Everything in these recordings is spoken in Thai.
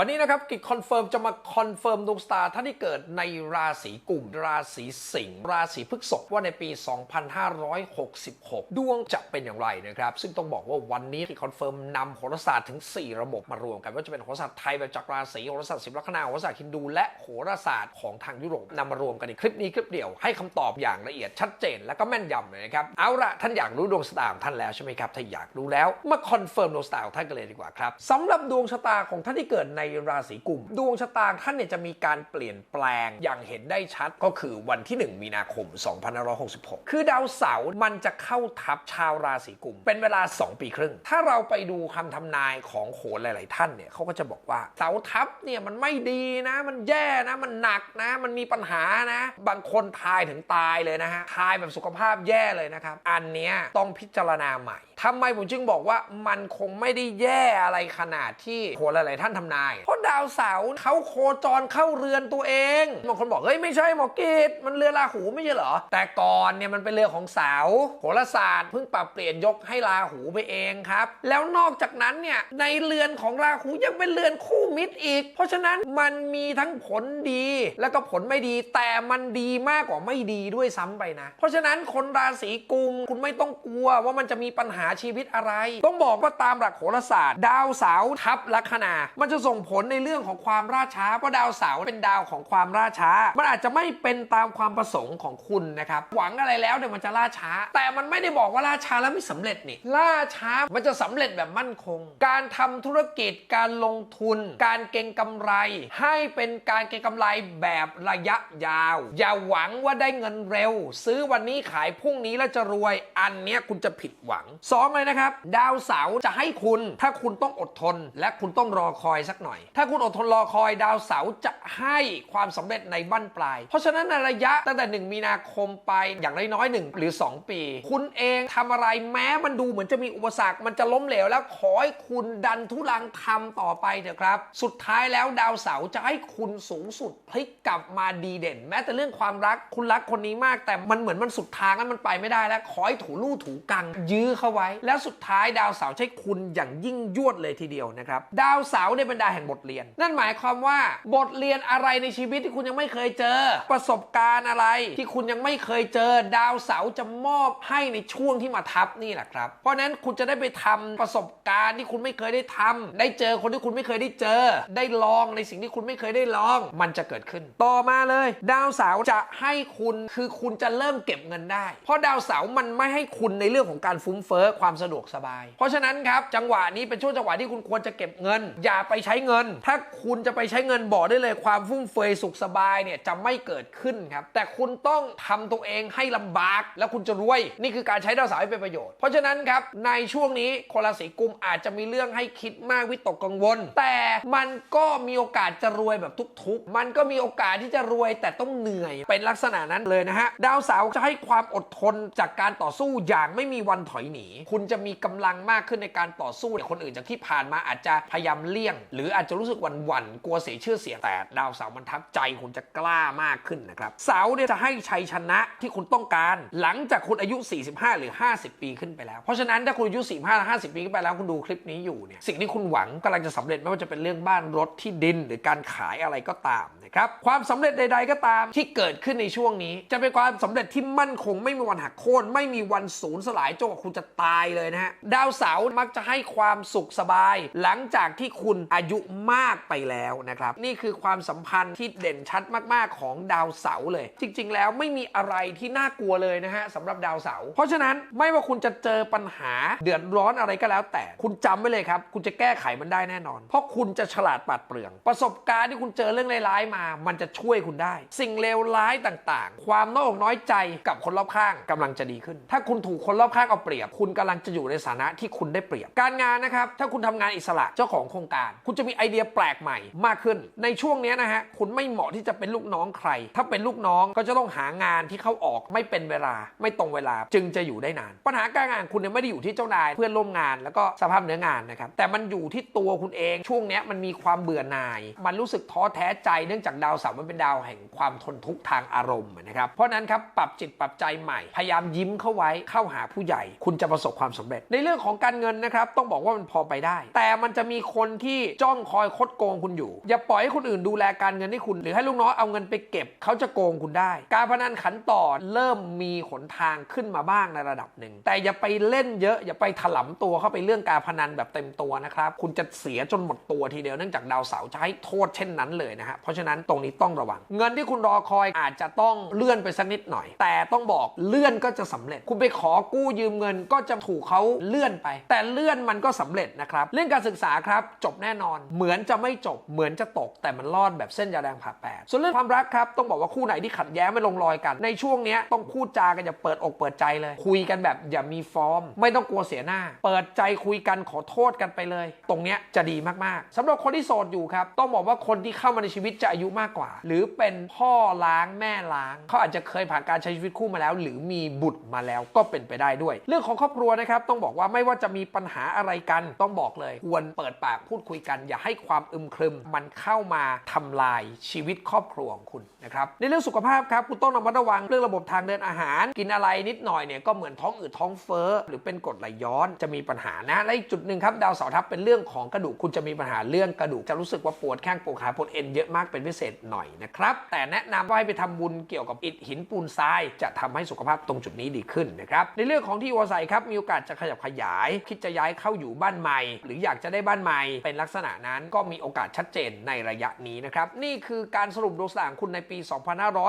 วันนี้นะครับกิจคอนเฟิร์มจะมาคอนเฟิร์มดวงสตาร์ท่านที่เกิดในราศีกุมราศีสิงห์ราศีพฤษภว่าในปี 2566 ดวงจะเป็นอย่างไรนะครับ ซึ่งต้องบอกว่าวันนี้ที่คอนเฟิร์มนำโหราศาสตร์ถึง 4 ระบบมารวมกันว่าจะเป็นโหราศาสตร์ไทยแบบจากราศีโหราศาสตร์สิบลัคนาโหราศาสตร์ฮินดู และโหราศาสตร์ของทางยุโรปนำมารวมกันในคลิปนี้คลิปเดียวให้คำตอบอย่างละเอียดชัดเจนและก็แม่นยำเลยนะครับเอาละท่านอยากรู้ดวงชะตาของท่านแล้วใช่ไหมครับถ้าอยากรู้แล้วมาคอนเฟิร์มดวงชะตาของท่านกันเลยดีกว่าครับสำหรับดวงชะตาของท่านที่เกิดในราศีกุม ดวงชะตาท่านเนี่ยจะมีการเปลี่ยนแปลงอย่างเห็นได้ชัดก็คือวันที่ 1 มีนาคม 2566 คือดาวเสาร์มันจะเข้าทับชาวราศีกุม เป็นเวลา 2 ปีครึ่ง ถ้าเราไปดูคำทำนายของโหรหลาย ๆ ท่านเนี่ยเขาก็จะบอกว่าเสาทับเนี่ยมันไม่ดีนะ มันแย่นะ มันหนักนะ มันมีปัญหานะ บางคนทายถึงตายเลยนะฮะทายแบบสุขภาพแย่เลยนะครับ อันเนี้ยต้องพิจารณาใหม่ทำไมผมจึงบอกว่ามันคงไม่ได้แย่อะไรขนาดที่โหรหลาย ๆ ท่านทำนายเพราะดาวเสาร์เขาโคจรเข้าเรือนตัวเองบางคนบอกเฮ้ยไม่ใช่หมอกิจมันเรือราหูไม่ใช่เหรอ แต่ก่อนเนี่ยมันเป็นเรือของเสาโหราศาสตร์เพิ่งปรับเปลี่ยนยกให้ราหูไปเองครับ แล้วนอกจากนั้นเนี่ยในเรือนของราหูยังเป็นเรือนคู่มิตรอีก เพราะฉะนั้นมันมีทั้งผลดีแล้วก็ผลไม่ดีแต่มันดีมากกว่าไม่ดีด้วยซ้ำไปนะ เพราะฉะนั้นคนราศีกุมคุณไม่ต้องกลัวว่ามันจะมีปัญหาชีวิตอะไร ต้องบอกว่าตามหลักโหราศาสตร์ ดาวเสาร์ทับลัคนา มันจะส่งผลในเรื่องของความราช้าเพราะดาวเสาร์เป็นดาวของความราช้า มันอาจจะไม่เป็นตามความประสงค์ของคุณนะครับหวังอะไรแล้วเนี่ยมันจะล่าช้า แต่มันไม่ได้บอกว่าล่าช้าแล้วไม่สำเร็จนี่ล่าช้ามันจะสำเร็จแบบมั่นคง การทำธุรกิจการลงทุน การเก็งกำไร ให้เป็นการเก็งกำไรแบบระยะยาว อย่าหวังว่าได้เงินเร็ว ซื้อวันนี้ขายพรุ่งนี้แล้วจะรวย อันเนี้ยคุณจะผิดหวังสองเลยนะครับ ดาวเสาร์จะให้คุณถ้าคุณต้องอดทน และคุณต้องรอคอยสักหน่อยถ้าคุณอดทนรอคอยดาวเสาร์จะให้ความสำเร็จในบั้นปลาย เพราะฉะนั้นในระยะตั้งแต่ 1 มีนาคมไปอย่างน้อยๆ1หรือ 2 ปี คุณเองทำอะไรแม้มันดูเหมือนจะมีอุปสรรคมันจะล้มเหลวแล้วขอให้คุณดันทุลังทำต่อไปเถอะครับ สุดท้ายแล้วดาวเสาร์จะให้คุณสูงสุดพลิกกลับมาดีเด่น แม้แต่เรื่องความรักคุณรักคนนี้มาก แต่มันเหมือนมันสุดทางแล้วมันไปไม่ได้แล้วขอให้ถูลู่ถูกัง ยื้อเข้าไว้ แล้วสุดท้ายดาวเสาร์ใช้คุณอย่างยิ่งยวดเลยทีเดียวนะครับ ดาวเสาร์เนี่ยเป็นดาห่งบทเรียน นั่นหมายความว่าบทเรียนอะไรในชีวิตที่คุณยังไม่เคยเจอ ประสบการณ์อะไรที่คุณยังไม่เคยเจอดาวเสาจะมอบให้ในช่วงที่มาทับนี่แหละครับ เพราะนั้นคุณจะได้ไปทำประสบการณ์ที่คุณไม่เคยได้ทำได้เจอคนที่คุณไม่เคยได้เจอ ได้ลองในสิ่งที่คุณไม่เคยได้ลอง มันจะเกิดขึ้น ต่อมาเลย ดาวเสาจะให้คุณคือคุณจะเริ่มเก็บเงินได้ เพราะดาวเสามันไม่ให้คุณในเรื่องของการฟุ้งเฟ้อความสะดวกสบาย เพราะฉะนั้นครับจังหวะนี้เป็นช่วงจังหวะที่คุณควรจะเก็บเงิน อย่าไปใช้เงิน ถ้าคุณจะไปใช้เงินบอกได้เลยความฟุ่มเฟือยสุขสบายเนี่ยจะไม่เกิดขึ้นครับ แต่คุณต้องทำตัวเองให้ลำบาก แล้วคุณจะรวย นี่คือการใช้ดาวเสาร์ให้เป็นประโยชน์ เพราะฉะนั้นครับในช่วงนี้คนราศีกุมอาจจะมีเรื่องให้คิดมากวิตกกังวล แต่มันก็มีโอกาสจะรวยแบบทุกๆ มันก็มีโอกาสที่จะรวยแต่ต้องเหนื่อยเป็นลักษณะนั้นเลยนะฮะ ดาวเสาร์จะให้ความอดทนจากการต่อสู้อย่างไม่มีวันถอยหนี คุณจะมีกำลังมากขึ้นในการต่อสู้คนอื่นจากที่ผ่านมาอาจจะพยายามเลี่ยง หรืออาจจะรู้สึกหวั่นหวั่นๆกลัวเสียชื่อเสียงแต่ดาวเสาร์มันทับใจคุณจะกล้ามากขึ้นนะครับเสาร์เนี่ยจะให้ชัยชนะที่คุณต้องการ หลังจากคุณอายุ 45 หรือ 50 ปีขึ้นไปแล้ว เพราะฉะนั้นถ้าคุณอายุ 45หรือ50 ปีขึ้นไปแล้วคุณดูคลิปนี้อยู่เนี่ยสิ่งที่คุณหวังกำลังจะสำเร็จไม่ว่าจะเป็นเรื่องบ้านรถที่ดิน หรือการขายอะไรก็ตามนะครับความสำเร็จใด ๆ ก็ตามที่เกิดขึ้นในช่วงนี้ จะเป็นความสำเร็จที่มั่นคงไม่มีวันหักโค่นไม่มีวันสูญสลายจนกว่าคุณจะตายเลยนะฮะดาวเสาร์มักจะให้ความสุขสบาย หลังจากที่คุณอายุมากไปแล้วนะครับ นี่คือความสัมพันธ์ที่เด่นชัดมากๆของดาวเสาร์เลย จริง ๆ แล้วไม่มีอะไรที่น่ากลัวเลยนะฮะสำหรับดาวเสาร์เพราะฉะนั้นไม่ว่าคุณจะเจอปัญหาเดือดร้อนอะไรก็แล้ว แต่คุณจำไว้เลยครับ คุณจะแก้ไขมันได้แน่นอน เพราะคุณจะฉลาดปราดเปรื่อง ประสบการณ์ที่คุณเจอเรื่องร้ายๆมา มันจะช่วยคุณได้ สิ่งเลวร้ายต่างๆ ความน้อยอกน้อยใจกับคนรอบข้างกำลังจะดีขึ้น ถ้าคุณถูกคนรอบข้างเอาเปรียบ คุณกำลังจะอยู่ในสถานะที่คุณได้เปรียบ การงานนะครับ ถ้าคุณทำงานอิสระเจ้าของโครงการ คุณจะมีไอเดียแปลกใหม่มากขึ้น ในช่วงนี้นะฮะคุณไม่เหมาะที่จะเป็นลูกน้องใคร ถ้าเป็นลูกน้องก็จะต้องหางานที่เข้าออกไม่เป็นเวลาไม่ตรงเวลาจึงจะอยู่ได้นาน ปัญหาการงานคุณเนี่ยไม่ได้อยู่ที่เจ้านายเพื่อนร่วมงาน แล้วก็สภาพเนื้องานนะครับแต่มันอยู่ที่ตัวคุณเองช่วงนี้มันมีความเบื่อหน่าย มันรู้สึกท้อแท้ใจเนื่องจากดาวเสาร์มันเป็นดาวแห่งความทนทุกข์ทางอารมณ์นะครับเพราะนั้นครับปรับจิตปรับใจใหม่ พยายามยิ้มเข้าไว้เข้าหาผู้ใหญ่ คุณจะประสบความสำเร็จ ในเรื่องของการเงินนะครับต้องบอกว่ามันพอไปได้ แต่มันจะมีคนที่จ้องคอยคดโกงคุณอยู่ อย่าปล่อยให้คนอื่นดูแลการเงินให้คุณ หรือให้ลูกน้องเอาเงินไปเก็บเขาจะโกงคุณได้ การพนันขันต่อเริ่มมีหนทางขึ้นมาบ้างในระดับหนึ่ง แต่อย่าไปเล่นเยอะอย่าไปถลำตัวเข้าไปเรื่องการพนันแบบเต็มตัวนะครับคุณจะเสียจนหมดตัวทีเดียวเนื่องจากดาวเสาร์จะให้โทษเช่นนั้นเลยนะฮะเพราะฉะนั้นตรงนี้ต้องระวัง เงินที่คุณรอคอยอาจจะต้องเลื่อนไปสักนิดหน่อย แต่ต้องบอกเลื่อนก็จะสำเร็จ คุณไปขอกู้ยืมเงินก็จะถูกเขาเลื่อนไป แต่เลื่อนมันก็สำเร็จนะครับเรื่องการศึกษาครับจบแน่นอนเหมือนจะไม่จบเหมือนจะตกแต่มันรอดแบบเส้นยาแดงผ่าแปดส่วนเรื่องความรักครับต้องบอกว่าคู่ไหนที่ขัดแย้งไม่ลงรอยกัน ในช่วงนี้ต้องพูดจากันอย่าเปิดอกเปิดใจเลย คุยกันแบบอย่ามีฟอร์ม ไม่ต้องกลัวเสียหน้า เปิดใจคุยกันขอโทษกันไปเลย ตรงนี้จะดีมากๆสำหรับคนที่โสดอยู่ครับต้องบอกว่าคนที่เข้ามาในชีวิตจะอายุมากกว่า หรือเป็นพ่อล้างแม่ล้าง เขาอาจจะเคยผ่านการใช้ชีวิตคู่มาแล้ว หรือมีบุตรมาแล้วก็เป็นไปได้ด้วย เรื่องของครอบครัวนะครับต้องบอกว่าไม่ว่าจะมีปัญหาอะไรกันต้องบอกเลยควรเปิดปากพูดคุยกันอย่าให้ความอึมครึมมันเข้ามาทำลายชีวิตครอบครัวของคุณนะครับในเรื่องสุขภาพครับคุณต้องระมัดระวังเรื่องระบบทางเดินอาหาร กินอะไรนิดหน่อยเนี่ยก็เหมือนท้องอืดท้องเฟ้อหรือเป็นกรดไหลย้อนจะมีปัญหานะและอีกจุดหนึ่งครับดาวเสาร์ทับเป็นเรื่องของกระดูกคุณจะมีปัญหาเรื่องกระดูกจะรู้สึกว่าปวดแข้งปวดขาปวดเอ็นเยอะมากเป็นพิเศษหน่อยนะครับแต่แนะนำว่าให้ไปทำบุญเกี่ยวกับอิฐหินปูนทราย จะทำให้สุขภาพตรงจุดนี้ดีขึ้นนะครับในเรื่องของที่อยู่อาศัยครับมีโอกาสจะขยับขยาย คิดจะย้ายเข้าอยู่บ้านใหม่ หรืออยากจะได้บ้านใหม่เป็นลักษณะนั้นก็มีโอกาสชัดเจนในระยะนี้นะครับ นี่คือการสรุปดวงชะตาของคุณในปี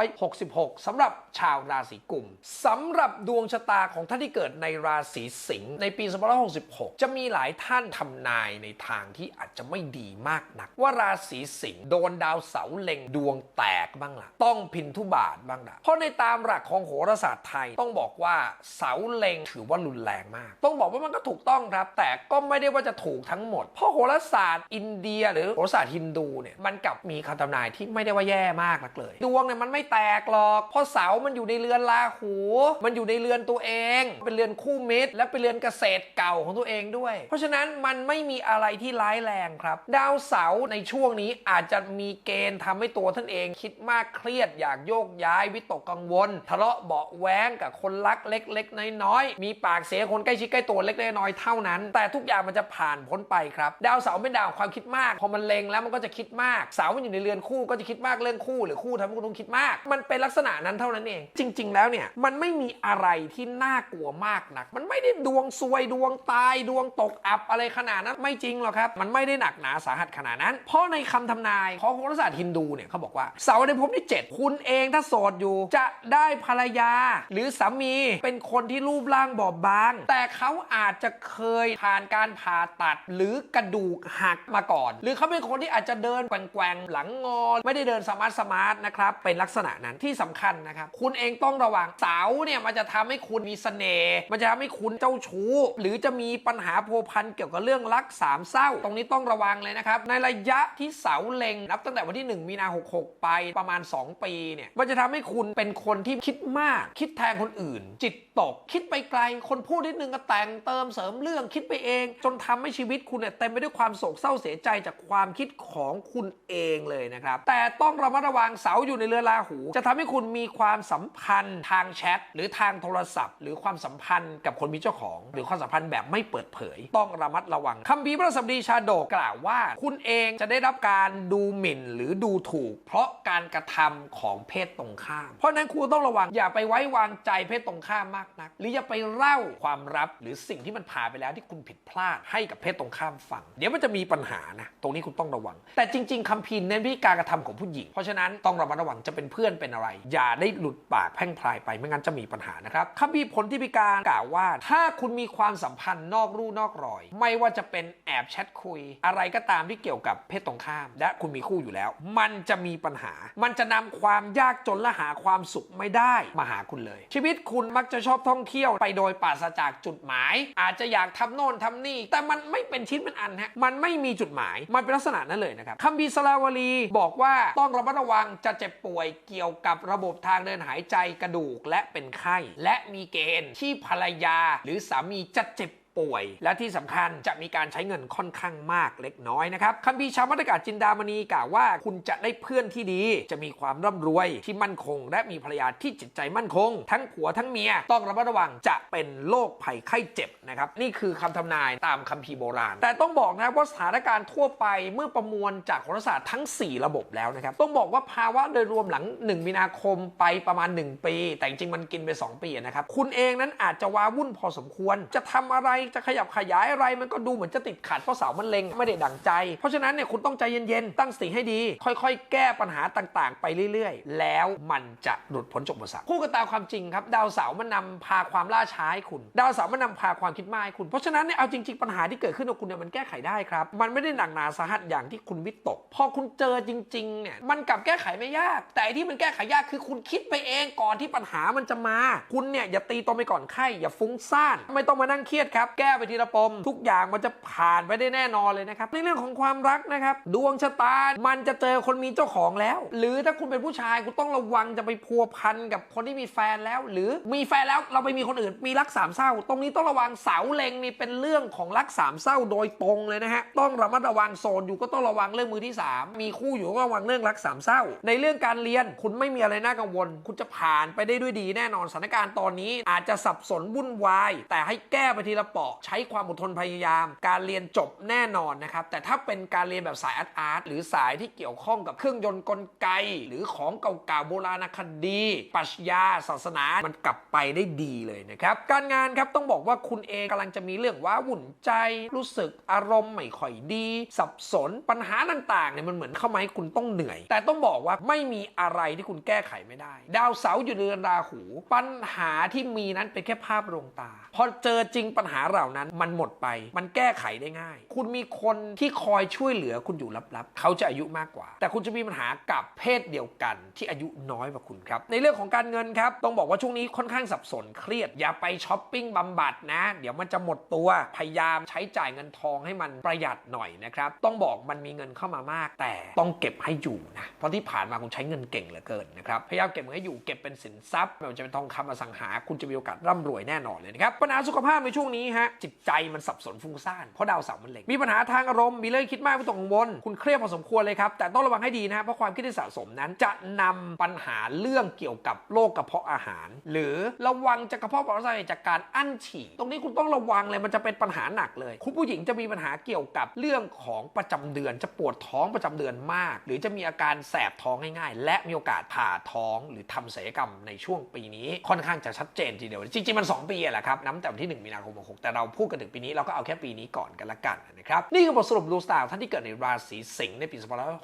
2566สำหรับชาวราศีกุมสำหรับดวงชะตาของท่านที่เกิดในราศีสิงห์ในปี 2566 จะมีหลายท่านทำนายในทางที่อาจจะไม่ดีมากนัก ว่าราศีสิงห์โดนดาวเสาเล็งดวงแตกบ้างล่ะต้องพินทุบาทบ้างล่ะเพราะในตามหลักของโหราศาสตร์ไทยต้องบอกว่าเสาเล็งถือว่ารุนแรงมาก ต้องบอกว่ามันก็ถูกต้องครับ แต่ก็ไม่ได้ว่าจะถูกทั้งหมด เพราะโหราศาสตร์อินเดียหรือโหราศาสตร์ฮินดูเนี่ยมันกลับมีคำทำนายที่ไม่ได้ว่าแย่มากนักเลย ดวงเนี่ยมันไม่แตกหรอก เพราะเสามันอยู่ในเรือนราหู มันอยู่ในเรือนตัวเอง เป็นเรือนคู่มิตร และเป็นเรือนเกษตรเก่าของตัวเองด้วย เพราะฉะนั้นมันไม่มีอะไรที่ร้ายแรงครับ ดาวเสาร์ในช่วงนี้อาจจะมีเกณฑ์ทำให้ตัวท่านเองคิดมากเครียดอยากโยกย้ายวิตกกังวล ทะเลาะเบาะแว้งกับคนรักเล็ก ๆ น้อยๆมีปากเสียคนใกล้ชิดใกล้ตัวเล็กๆน้อยๆเท่านั้น แต่ทุกอย่างมันจะผ่านพ้นไปครับ ดาวเสาร์เป็นดาวความคิดมาก พอมันเล็งแล้วมันก็จะคิดมาก สาร์มันอยู่ในเรือนคู่ก็จะคิดมากเรื่องคู่ หรือคู่ทำให้คุณต้องคิดมาก มันเป็นลักษณะนั้นเท่านั้นเอง จริง ๆ แล้วเนี่ยมันไม่มีอะไรที่น่ากลัวมากนัก มันไม่ได้ดวงซวยดวงตายดวงตกอับอะไรขนาดนั้นไม่จริงหรอกครับ มันไม่ได้หนักหนาสาหัสขนาดนั้น เพราะในคำทำนายของโหราศาสตร์ฮินดูเนี่ยเขาบอกว่าเสาในภพที่ 7 คุณเองถ้าโสดอยู่ จะได้ภรรยา หรือสามีเป็นคนที่รูปร่างบอบบาง แต่เขาอาจจะเคยผ่านการผ่าตัดหรือกระดูกหักมาก่อน หรือเขาเป็นคนที่อาจจะเดินแกว่งๆหลังงอ ไม่ได้เดินสมาร์ทสมาร์ทนะครับเป็นลักษณะนั้นที่สำคัญนะครับคุณเองต้องระวังเสาเนี่ยมันจะทำให้คุณมีเสน่ห์มันจะทำให้คุณเจ้าชู้ หรือจะมีปัญหาโพพันเกี่ยวกับเรื่องรักสามเศร้า ตรงนี้ต้องระวังเลยนะครับในระยะที่เสาเล็งนับตั้งแต่วันที่ 1 มีนา 66 ไปประมาณ 2 ปีเนี่ยมันจะทำให้คุณเป็นคนที่คิดมาก คิดแทนคนอื่น จิตตก คิดไปไกลคนพูดนิดนึงก็แต่งเติมเสริมเรื่องคิดไปเอง จนทำให้ชีวิตคุณเนี่ยเต็มไปด้วยความโศกเศร้าเสียใจจากความคิดของคุณเองเลยนะครับ แต่ต้องระมัดระวังเสาอยู่ในเรือราหู จะทำให้คุณมีความสัมพันธ์ทางแชทหรือทางโทรศัพท์ หรือความสัมพันธ์กับคนมีเจ้าของ หรือความสัมพันธ์แบบไม่เปิดเผย ต้องระมัดระวังคัมภีร์พระสัมดีชาโดกล่าวว่า คุณเองจะได้รับการดูหมิ่นหรือดูถูก เพราะการกระทำของเพศตรงข้าม เพราะนั้นคุณต้องระวังอย่าไปไว้วางใจเพศตรงข้ามมากนัก หรืออย่าไปเล่าความลับหรือสิ่งที่มันผ่านไปแล้วที่คุณผิดพลาดให้กับเพศตรงข้ามฟัง เดี๋ยวมันจะมีปัญหานะ ตรงนี้คุณต้องระวัง แต่จริง ๆคัมภีร์เน้นวิธีการกระทำของผู้หญิง เพราะฉะนั้นต้องระมัดระวังจะเป็นเพื่อนเป็นอะไร อย่าได้หลุดปากแพ่งพรายไปไม่งั้นจะมีปัญหานะครับคัมภีร์ผลที่พิการกล่าวว่า ถ้าคุณมีความสัมพันธ์นอกรูนอกรอย ไม่ว่าจะเป็นแอบแชทคุย อะไรก็ตามที่เกี่ยวกับเพศตรงข้าม และคุณมีคู่อยู่แล้ว มันจะมีปัญหา มันจะนำความยากจนและหาความสุขไม่ได้มาหาคุณเลย ชีวิตคุณมักจะชอบท่องเที่ยวไปโดยปราศจากจุดหมาย อาจจะอยากทำโน่นทำนี่ แต่มันไม่เป็นชิ้นเป็นอันฮะมันไม่มีจุดหมาย มันเป็นลักษณะนั้นเลยนะครับคัมบีสลาวลีบอกว่าต้องระมัดระวังจะเจ็บป่วยเกี่ยวกับระบบทางเดินหายใจกระดูกและเป็นไข้ และมีเกณฑ์ที่ภรรยาหรือสามีจะเจ็บ ป่วย และที่สำคัญจะมีการใช้เงินค่อนข้างมากเล็กน้อยนะครับคัมภีร์ชาวมัตกาจินดามณีกล่าวว่า คุณจะได้เพื่อนที่ดี จะมีความร่ำรวยที่มั่นคง และมีภรรยาที่จิตใจมั่นคง ทั้งผัวทั้งเมียต้องระมัดระวังจะเป็นโรคภัยไข้เจ็บนะครับนี่คือคำทำนายตามคัมภีร์โบราณ แต่ต้องบอกนะครับว่าสถานการณ์ทั่วไปเมื่อประมวลจากโหราศาสตร์ทั้ง 4 ระบบแล้วนะครับต้องบอกว่าภาวะโดยรวมหลัง 1 มีนาคมไปประมาณ 1 ปี แต่จริงมันกินไป 2 ปีนะครับคุณเองนั้นอาจจะว้าวุ่นพอสมควร จะทำอะไรจะขยับขยายอะไรมันก็ดูเหมือนจะติดขัดเพราะเสามันเล็งไม่ได้ดั่งใจ เพราะฉะนั้นเนี่ยคุณต้องใจเย็นๆตั้งสติให้ดี ค่อยๆ แก้ปัญหาต่างๆ ไปเรื่อยๆ แล้วมันจะหลุดพ้นจากอุปสรรคพูดกันตามความจริงครับ ดาวเสาร์มันนำพาความล่าช้าให้คุณ ดาวเสาร์มันนำพาความคิดมากให้คุณ เพราะฉะนั้นเนี่ยเอาจริงๆปัญหาที่เกิดขึ้นกับคุณเนี่ยมันแก้ไขได้ครับ มันไม่ได้หนักหนาสาหัสอย่างที่คุณวิตก พอคุณเจอจริงๆเนี่ยมันกลับแก้ไขไม่ยาก แต่ที่มันแก้ไขยากคือคุณคิดไปเองก่อนที่ปัญหามันจะมา คุณเนี่ยอย่าตีตรงไปก่อนไข้อย่าฟุ้งซ่าน ไม่ต้องมานั่งเครียดครับแก้ไปทีละปม ทุกอย่างมันจะผ่านไปได้แน่นอนเลยนะครับในเรื่องของความรักนะครับ ดวงชะตา มันจะเจอคนมีเจ้าของแล้ว หรือถ้าคุณเป็นผู้ชายคุณต้องระวังจะไปพัวพันกับคนที่มีแฟนแล้ว หรือมีแฟนแล้วเราไปมีคนอื่นมีรักสามเศร้า ตรงนี้ต้องระวังเสาเล็งนี่เป็นเรื่องของรักสามเศร้าโดยตรงเลยนะฮะต้องระมัดระวังโซนอยู่ก็ต้องระวังเรื่องมือที่สามมีคู่อยู่ก็ระวังเรื่องรักสามเศร้า ในเรื่องการเรียนคุณไม่มีอะไรน่ากังวล คุณจะผ่านไปได้ด้วยดีแน่นอนสถานการณ์ตอนนี้อาจจะสับสนวุ่นวาย แต่ให้แก้ไปทีละเปาะ ใช้ความอดทนพยายาม การเรียนจบแน่นอนนะครับ แต่ถ้าเป็นการเรียนแบบสายอาร์ตอาร์ตหรือสายที่เกี่ยวข้องกับเครื่องยนต์กลไก หรือของเก่าๆโบราณคดี ปรัชญาศาสนา มันกลับไปได้ดีเลยนะครับ การงานครับต้องบอกว่าคุณเองกำลังจะมีเรื่องว้าวุ่นใจรู้สึกอารมณ์ไม่ค่อยดี สับสนปัญหาต่างๆเนี่ยมันเหมือนเข้ามาให้คุณต้องเหนื่อย แต่ต้องบอกว่าไม่มีอะไรที่คุณแก้ไขไม่ได้ ดาวเสาร์อยู่เรือนราหู ปัญหาที่มีนั้นเป็นแค่ภาพลวงตา พอเจอจริงปัญหาเหล่านั้นมันหมดไป มันแก้ไขได้ง่าย คุณมีคนที่คอยช่วยเหลือคุณอยู่ลับๆ เขาจะอายุมากกว่า แต่คุณจะมีปัญหากับเพศเดียวกันที่อายุน้อยกว่าคุณครับ ในเรื่องของการเงินครับ ต้องบอกว่าช่วงนี้ค่อนข้างสับสนเครียด อย่าไปช้อปปิ้งบำบัดนะ เดี๋ยวมันจะหมดตัว พยายามใช้จ่ายเงินทองให้มันประหยัดหน่อยนะครับ ต้องบอกมันมีเงินเข้ามามาก แต่ต้องเก็บให้อยู่นะ เพราะที่ผ่านมาคุณใช้เงินเก่งเหลือเกินนะครับ พยายามเก็บเงินให้อยู่ เก็บเป็นสินทรัพย์ไม่ว่าจะเป็นทองคำอสังหา คุณจะมีโอกาสร่ำรวยแน่นอนเลยนะครับ ปัญหาสุขภาพในช่วงนี้ฮะจิตใจมันสับสนฟุ้งซ่านเพราะดาวเสาร์มันเล็งมีปัญหาทางอารมณ์มีเรื่องคิดมากไม่ต้องกังวลคุณเครียดพอสมควรเลยครับแต่ต้องระวังให้ดีนะเพราะความคิดที่สะสมนั้นจะนำปัญหาเรื่องเกี่ยวกับโรคกระเพาะอาหาร หรือระวังจากกระเพาะปัสสาวะจากการอั้นฉี่ตรงนี้คุณต้องระวังเลยมันจะเป็นปัญหาหนักเลย คุณผู้หญิงจะมีปัญหาเกี่ยวกับเรื่องของประจำเดือน จะปวดท้องประจำเดือนมาก หรือจะมีอาการแสบท้องง่ายๆ และมีโอกาสผ่าท้องหรือทำศัลยกรรมในช่วงปีนี้ ค่อนข้างจะชัดเจนทีเดียวจริงๆมัน 2 ปีแหละครับนับแต่วันที่ 1 มีนาคม66แต่เราพูดกันถึงปีนี้เราก็เอาแค่ปีนี้ก่อนกันละกันนะครับนี่คือบทสรุปดวงสตาร์ท่านที่เกิดในราศีสิงห์ในปี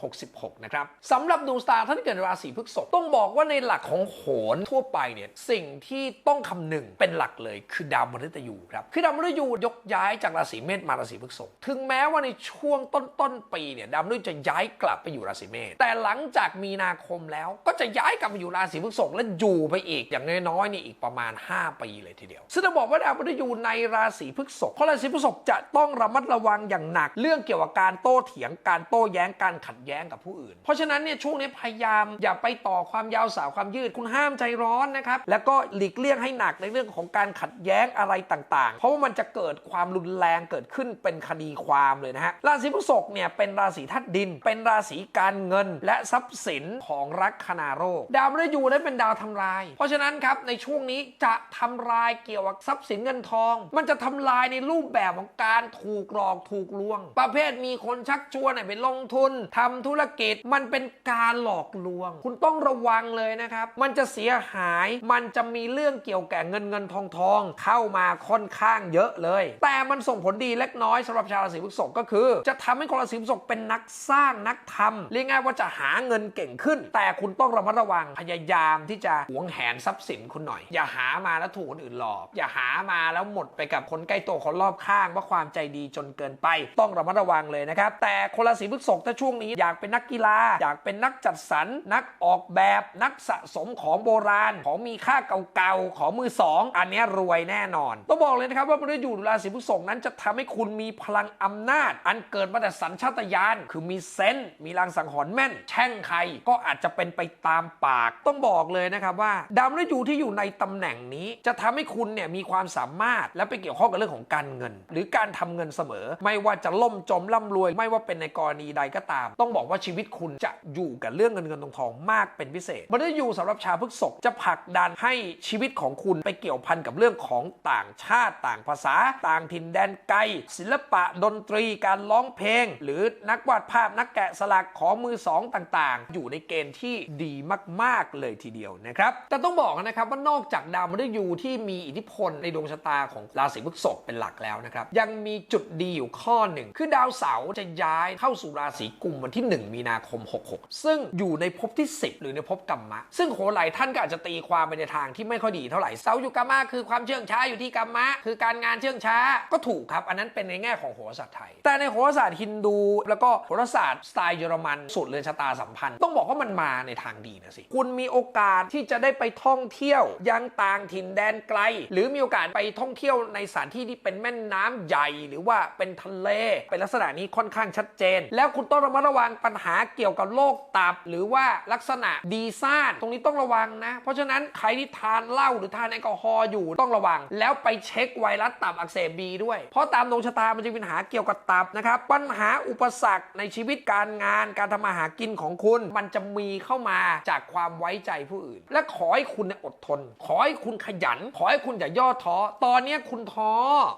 2566 นะครับสำหรับดวงสตาร์ท่านที่เกิดในราศีพฤษภต้องบอกว่าในหลักของโหรทั่วไปเนี่ยสิ่งที่ต้องคำนึงเป็นหลักเลยคือดาวมฤตยูครับคือดาวมฤตยูยกย้ายจากราศีเมษมาราศีพฤษภถึงแม้ว่าในช่วงต้นๆปีเนี่ยดาวมฤตยูจะย้ายกลับไปอยู่ราศีเมษแต่หลังจากมีนาคมแล้วก็จะย้ายกลับมาอยู่ราศีพฤษภและอยู่ไปอีกอย่างน้อยๆนี่อีกประมาณ 5 ปีเลยทีเดียวซึ่งจะบอกว่าดาวมฤตยูในราศีพฤษภราศีพฤษภจะต้องระมัดระวังอย่างหนัก เรื่องเกี่ยวกับการโต้เถียงการโต้แย้งการขัดแย้งกับผู้อื่น เพราะฉะนั้นเนี่ยช่วงนี้พยายามอย่าไปต่อความยาวสาวความยืดคุณห้ามใจร้อนนะครับแล้วก็หลีกเลี่ยงให้หนักในเรื่องของการขัดแย้งอะไรต่างๆ เพราะว่ามันจะเกิดความรุนแรงเกิดขึ้นเป็นคดีความเลยนะฮะราศีพฤษภเนี่ยเป็นราศีธาตุดิน เป็นราศีการเงิน และทรัพย์สินของลักคนาโรค ดาวมฤตยูนั้นเป็นดาวทำลาย เพราะฉะนั้นครับในช่วงนี้จะทำลายเกี่ยวกับทรัพย์สินเงินทอง มันจะทำลายในรูปแบบของการถูกหลอกถูกลวง ประเภทมีคนชักชวนไปลงทุนทำธุรกิจมันเป็นการหลอกลวง คุณต้องระวังเลยนะครับ มันจะเสียหายมันจะมีเรื่องเกี่ยวแก่เงินเงินทองทองเข้ามาค่อนข้างเยอะเลย แต่มันส่งผลดีเล็กน้อยสำหรับชาวราศีพฤษภก็คือ จะทำให้คนราศีพฤษภเป็นนักสร้างนักทำเรียกง่ายว่าจะหาเงินเก่งขึ้น แต่คุณต้องระมัดระวังพยายามที่จะหวงแหนทรัพย์สินคุณหน่อย อย่าหามาแล้วถูกคนอื่นหลอก อย่าหามาแล้วหมดไปกับคนใกล้ตัวคนรอบข้างว่าความใจดีจนเกินไป ต้องระมัดระวังเลยนะครับ แต่คนราศีพฤษภถ้าช่วงนี้อยากเป็นนักกีฬา อยากเป็นนักจัดสรรนักออกแบบนักสะสมของโบราณ ของมีค่าเก่าๆของมือสองอันนี้รวยแน่นอน ต้องบอกเลยนะครับว่ามันได้อยู่ราศีพฤษภนั้นจะทำให้คุณมีพลังอำนาจ อันเกิดมาแต่สัญชาตญาณคือมีเซนส์มีลางสังหรณ์แม่น แช่งใครก็อาจจะเป็นไปตามปาก ต้องบอกเลยนะครับว่าดาวมฤตยูที่อยู่ในตำแหน่งนี้ จะทำให้คุณเนี่ยมีความสามารถและไปเกี่ยวยวข้องกับเรื่องของการเงิน หรือการทำเงินเสมอ ไม่ว่าจะล่มจมร่ำรวย ไม่ว่าเป็นในกรณีใดก็ตาม ต้องบอกว่าชีวิตคุณจะอยู่กับเรื่องเงินเงินทองทองมากเป็นพิเศษมันได้อยู่สำหรับชาวพฤกษภจะผลักดันให้ชีวิตของคุณไปเกี่ยวพันกับเรื่องของต่างชาติต่างภาษา ต่างถิ่นแดนไกล ศิลปะดนตรีการร้องเพลง หรือนักวาดภาพนักแกะสลักของมือสองต่างๆ อยู่ในเกณฑ์ที่ดีมากๆเลยทีเดียวนะครับแต่ต้องบอกนะครับว่านอกจากดาวมฤตยูที่มีอิทธิพลในดวงชะตาของราศีพฤษภเป็นหลักแล้วนะครับ ยังมีจุดดีอยู่ข้อหนึ่ง คือดาวเสาร์จะย้ายเข้าสู่ราศีกุมวันที่ 1 มีนาคม 66 ซึ่งอยู่ในภพที่ 10 หรือในภพกรรมะ ซึ่งโหหลายท่านก็อาจจะตีความไปในทางที่ไม่ค่อยดีเท่าไหร่เสาร์อยู่กรรมะคือความเชื่องช้าอยู่ที่กรรมะ คือการงานเชื่องช้าก็ถูกครับ อันนั้นเป็นในแง่ของโหราศาสตร์ไทย แต่ในโหราศาสตร์ฮินดู แล้วก็โหราศาสตร์สไตล์เยอรมันสูตรเรือนชะตาสัมพันธ์ต้องบอกว่ามันมาในทางดีนะสิคุณมีโอกาสที่จะได้ไปท่องเที่ยวยังต่างถิ่นแดนไกล หรือมีโอกาสไปท่องเที่ยวในสถานที่ที่เป็นแม่น้ำใหญ่ หรือว่าเป็นทะเล เป็นลักษณะนี้ค่อนข้างชัดเจน แล้วคุณต้องระมัดระวังปัญหาเกี่ยวกับโรคตับ หรือว่าลักษณะดีซ่านตรงนี้ต้องระวังนะ เพราะฉะนั้นใครที่ทานเหล้าหรือทานแอลกอฮอล์อยู่ต้องระวัง แล้วไปเช็คไวรัสตับอักเสบบีด้วย เพราะตามดวงชะตามันจะมีปัญหาเกี่ยวกับตับนะครับปัญหาอุปสรรคในชีวิตการงานการทำมาหากินของคุณ มันจะมีเข้ามาจากความไว้ใจผู้อื่น และขอให้คุณอดทน ขอให้คุณขยัน ขอให้คุณอย่าย่อท้อตอนนี้คุณท้อ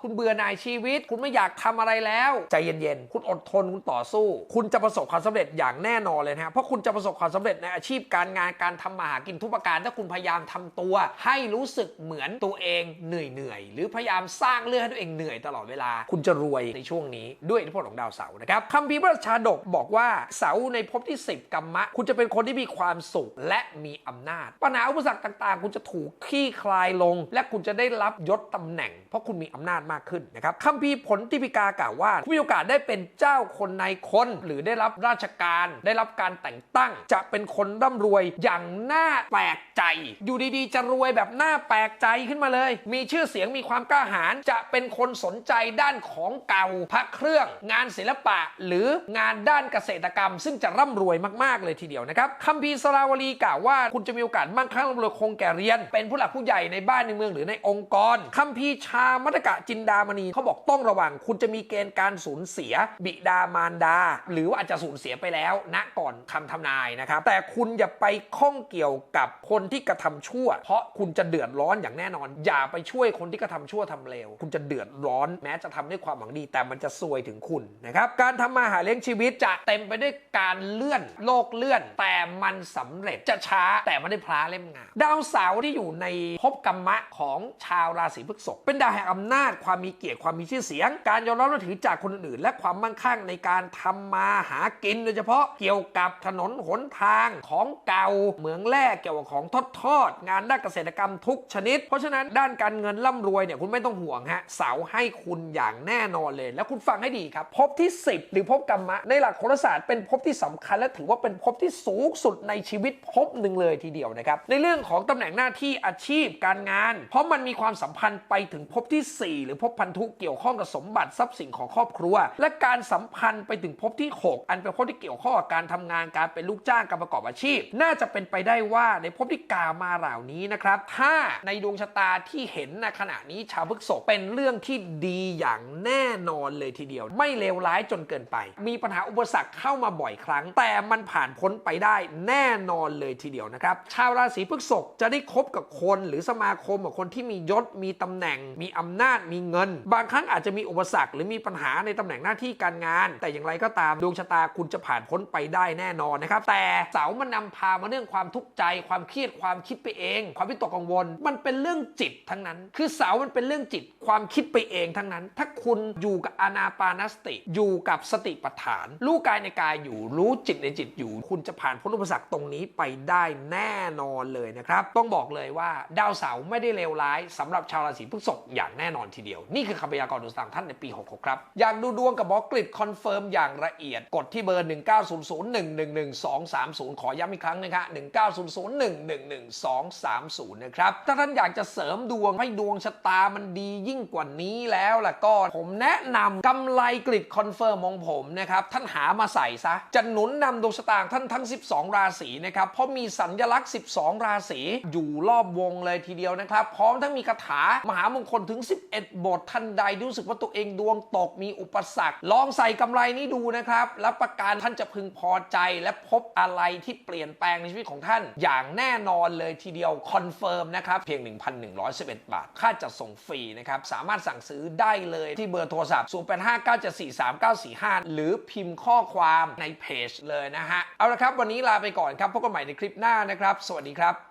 คุณเบื่อหน่ายชีวิต คุณไม่อยากทำอะไรแล้ว ใจเย็นๆ คุณอดทน คุณต่อสู้ คุณจะประสบความสำเร็จอย่างแน่นอนเลยนะฮะ เพราะคุณจะประสบความสำเร็จในอาชีพการงานการทำมาหากินทุกประการ ถ้าคุณพยายามทำตัว ให้รู้สึกเหมือนตัวเองเหนื่อยเหนื่อยๆ หรือพยายามสร้างเรื่องให้ตัวเองเหนื่อยตลอดเวลา คุณจะรวยในช่วงนี้ด้วยอิทธิพลของดาวเสาร์นะครับคัมภีพระราชาดกบอกว่าเสาร์ในภพที่ 10กัมมะ คุณจะเป็นคนที่มีความสุขและมีอำนาจ ปัญหาอุปสรรคต่างๆ คุณจะถูกคลี่คลายลง และคุณจะได้รับยศตำแหน่ง เพราะคุณมีอำนาจมากขึ้นนะครับคัมภีร์ผลทิพิกากล่าวว่าคุณมีโอกาสได้เป็นเจ้าคนในคนหรือได้รับราชการ ได้รับการแต่งตั้ง จะเป็นคนร่ำรวยอย่างน่าแปลกใจ อยู่ดีๆ จะรวยแบบน่าแปลกใจขึ้นมาเลย มีชื่อเสียงมีความกล้าหาญจะเป็นคนสนใจด้านของเก่าพระเครื่อง งานศิลปะ หรืองานด้านเกษตรกรรม ซึ่งจะร่ำรวยมากๆเลยทีเดียวนะครับคัมภีร์สราวลีกล่าวว่า คุณจะมีโอกาสมั่งคั่งร่ำรวยคงแก่เรียน เป็นผู้หลักผู้ใหญ่ในบ้านในเมืองหรือในองค์กรคัมภีร์ชามตกะจินดามณีเขาบอกต้องระวัง คุณจะมีเกณฑ์การสูญเสีย บิดามารดา หรือว่าอาจจะสูญเสียไปแล้วณก่อนคำทำนายนะครับ แต่คุณอย่าไปข้องเกี่ยวกับคนที่กระทำชั่ว เพราะคุณจะเดือดร้อนอย่างแน่นอน อย่าไปช่วยคนที่กระทำชั่วทำเลวคุณจะเดือดร้อนแม้จะทำด้วยความหวังดี แต่มันจะซวยถึงคุณนะครับการทำมาหาเลี้ยงชีวิตจะเต็มไปด้วยการเลื่อนโลกเลื่อน แต่มันสำเร็จจะช้าแต่ไม่ได้พลาเล่มงามดาวเสาร์ที่อยู่ในภพกรรมะของชาวราศีพฤษภเป็นดาวแห่งอำนาจความมีเกียรติความมีชื่อเสียง การยอมรับนับถือจากคนอื่น และความมั่งคั่งในการทำมาหากินโดยเฉพาะเกี่ยวกับถนนหนทางของเก่าเหมืองแร่เกี่ยวกับของทอดทอด งานด้านเกษตรกรรมทุกชนิด เพราะฉะนั้นด้านการเงินร่ำรวยเนี่ยคุณไม่ต้องห่วงฮะเสาให้คุณอย่างแน่นอนเลย แล้วคุณฟังให้ดีครับภพที่ 10 หรือภพกรรมะ ในหลักโหราศาสตร์เป็นภพที่สำคัญและถือว่าเป็นภพที่สูงสุดในชีวิตภพหนึ่งเลยทีเดียวนะครับในเรื่องของตำแหน่งหน้าที่อาชีพการงาน เพราะมันมีความสัมพันธ์ไปถึงภพที่4 หรือภพพันธุเกี่ยวข้องกับสมบัติทรัพย์สินของครอบครัว และการสัมพันธ์ไปถึงภพที่ 6 อันเป็นภพที่เกี่ยวข้องกับการทำงานการเป็นลูกจ้างการประกอบอาชีพ น่าจะเป็นไปได้ว่าในภพที่กามาเหล่านี้นะครับถ้าในดวงชะตาที่เห็นในขณะนี้ชาวพฤษภเป็นเรื่องที่ดีอย่างแน่นอนเลยทีเดียว ไม่เลวร้ายจนเกินไป มีปัญหาอุปสรรคเข้ามาบ่อยครั้ง แต่มันผ่านพ้นไปได้แน่นอนเลยทีเดียวนะครับชาวราศีพฤษภจะได้คบกับคนหรือสมาคมกับคนที่มียศมีตำแหน่งมีอำนาจมีเงิน บางครั้งอาจจะมีอุปสรรค หรือมีปัญหาในตำแหน่งหน้าที่การงาน แต่อย่างไรก็ตามดวงชะตาคุณจะผ่านพ้นไปได้แน่นอนนะครับ แต่เสามันนำพามาเรื่องความทุกข์ใจ ความเครียดความคิดไปเอง ความวิตกกังวล มันเป็นเรื่องจิตทั้งนั้น คือเสามันเป็นเรื่องจิต ความคิดไปเองทั้งนั้น ถ้าคุณอยู่กับอนาปานสติ อยู่กับสติปัฏฐาน รู้กายในกายอยู่ รู้จิตในจิตอยู่ คุณจะผ่านพ้นอุปสรรคตรงนี้ไปได้แน่นอนเลยนะครับ ต้องบอกเลยว่าดาวเสาร์ไม่ได้เลวร้ายสำหรับชาวราศีพฤษภอย่างแน่นอนทีเดียว นี่คือคำพยากรณ์ดวงชะตาของท่านในปี 66 ครับ อยากดูดวงกับหมอกริดคอนเฟิร์มอย่างละเอียด กดที่เบอร์ 1900111230 ขอย้ำอีกครั้งนะครับ1900111230 นะครับ ถ้าท่านอยากจะเสริมดวงให้ดวงชะตามันดียิ่งกว่านี้แล้วล่ะก็ผมแนะนำกำไรกริดคอนเฟิร์มของผมนะครับ ท่านหามาใส่ซะ จะหนุนนำดวงชะตาท่านทั้ง 12 ราศีนะครับ เพราะมีสัญลักษณ์ 12 ราศีอยู่รอบวงเลยทีเดียวนะครับ พร้อมทั้งมีคาถามหามงคลถึง11 บทท่านใดรู้สึกว่าตัวเองดวงตกมีอุปสรรค ลองใส่กำไรนี้ดูนะครับ รับประกันท่านจะพึงพอใจและพบอะไรที่เปลี่ยนแปลงในชีวิตของท่าน อย่างแน่นอนเลยทีเดียวคอนเฟิร์มนะครับเพียง 1,111 บาท ค่าจัดส่งฟรีนะครับ สามารถสั่งซื้อได้เลยที่เบอร์โทรศัพท์ 0859743945 หรือพิมพ์ข้อความในเพจเลยนะฮะ เอาละครับ วันนี้ลาไปก่อนครับพบกันใหม่ในคลิปหน้านะครับ สวัสดีครับ